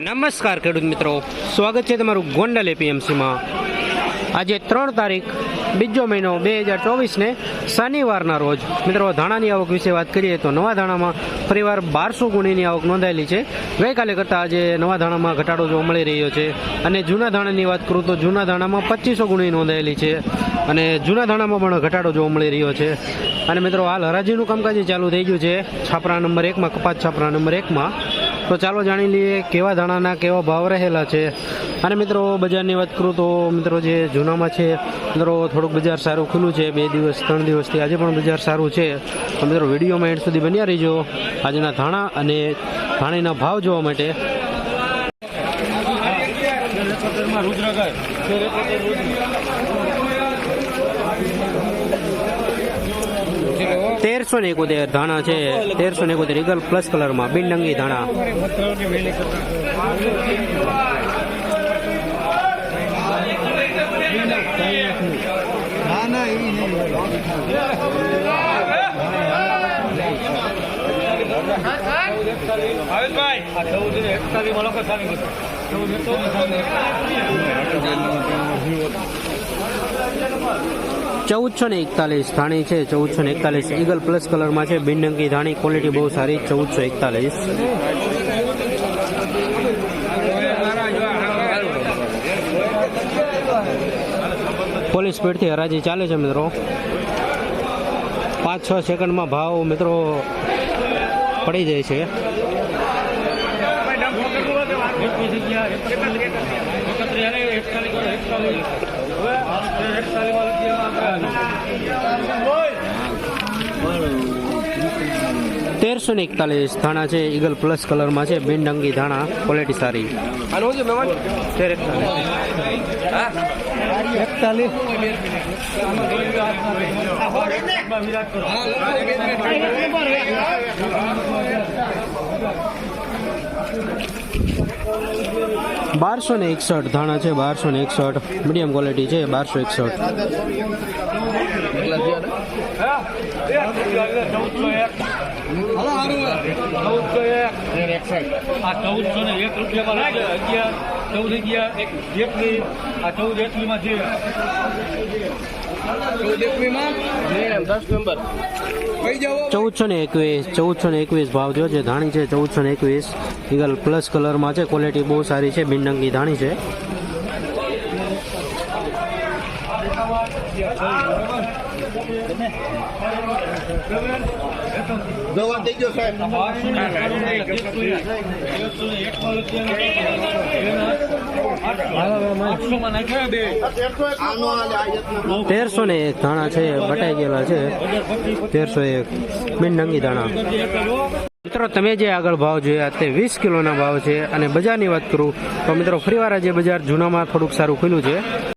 નમસ્કાર ખેડૂત મિત્રો. સ્વાગત છે તમારું ગોંડલ એપીએમસીમાં. આજે ત્રણ તારીખ, બીજો મહિનો બે હજાર ચોવીસને શનિવારના રોજ. મિત્રો, ધાણાની આવક વિશે વાત કરીએ તો નવા ધાણામાં ફરીવાર બારસો ગુણીની આવક નોંધાયેલી છે. ગઈકાલે કરતાં આજે નવા ધાણામાં ઘટાડો જોવા મળી રહ્યો છે. અને જૂના ધાણાની વાત કરું તો જૂના ધાણામાં પચીસો ગુણી નોંધાયેલી છે. અને જૂના ધાણામાં પણ ઘટાડો જોવા મળી રહ્યો છે. અને મિત્રો, હાલ હરાજીનું કામકાજ ચાલુ થઈ ગયું છે. છાપરા નંબર એકમાં કપાસ છાપરા નંબર એકમાં તો ચાલો જાણી લઈએ કેવા ધાણાના કેવા ભાવ રહેલા છે. અને મિત્રો, બજારની વાત કરું તો મિત્રો જે જૂનામાં છે, મિત્રો થોડુંક બજાર સારું ખુલ્લું છે. બે દિવસ, ત્રણ દિવસથી આજે પણ બજાર સારું છે. તો મિત્રો, વિડીયોમાં એન્ડ સુધી બન્યા રહીજો. આજના ધાણા અને ધાણીના ભાવ જોવા માટે. તેરસો ને એકોતેર ધાણા છે. તેરસો ને એકોતેર ઈગલ પ્લસ કલરમાં બિનડંગી ધાણા. નહીં ચૌદસો ને એકતાલીસ ધાણી છે, ચૌદસો ને એકતાલીસ ઈગલ પ્લસ કલરમાં છે બિનડંગી ધાણી ક્વોલિટી બહુ સારી, ચૌદસો એકતાલીસ. પોલીસ સ્પીડથી હરાજી ચાલે છે મિત્રો. પાંચ છ સેકન્ડમાં ભાવ મિત્રો પડી જાય છે. તેરસો ને એકતાલીસ ધાણા છે ઈગલ પ્લસ કલરમાં છે બિનડંગી ધાણા ક્વોલિટી સારી. તેર એકતાલીસ. બારસો ને એકસઠ, ધાણા છે બારસો ને એકસઠ, મીડિયમ ક્વોલિટી છે બારસો એકસઠ. ચૌદ અગિયાર, એક જેટલી, આ ચૌદ એટલીમાં છે ચૌદસો ને એકવીસ ચૌદસો ને એકવીસ ભાવ થયો છે. ધાણી છે ચૌદસો ને એકવીસ. ઈગલ પ્લસ કલરમાં છે. ક્વોલિટી બહુ સારી છે. બિનડંગી ધાણી છે. દવા થઈ ગયો સાહેબ. તેરસો ને એક ધાણા છે બટાઈ ગયેલા છે. તેરસો એક બિનડંગી ધાણા. મિત્રો, તમે જે આગળ ભાવ જોયા તે વીસ કિલોના ભાવ છે અને બજારની વાત કરું, તો મિત્રો, ફરીવાર આજે બજાર જૂનામાં થોડુંક સારું ખુલ્યું છે.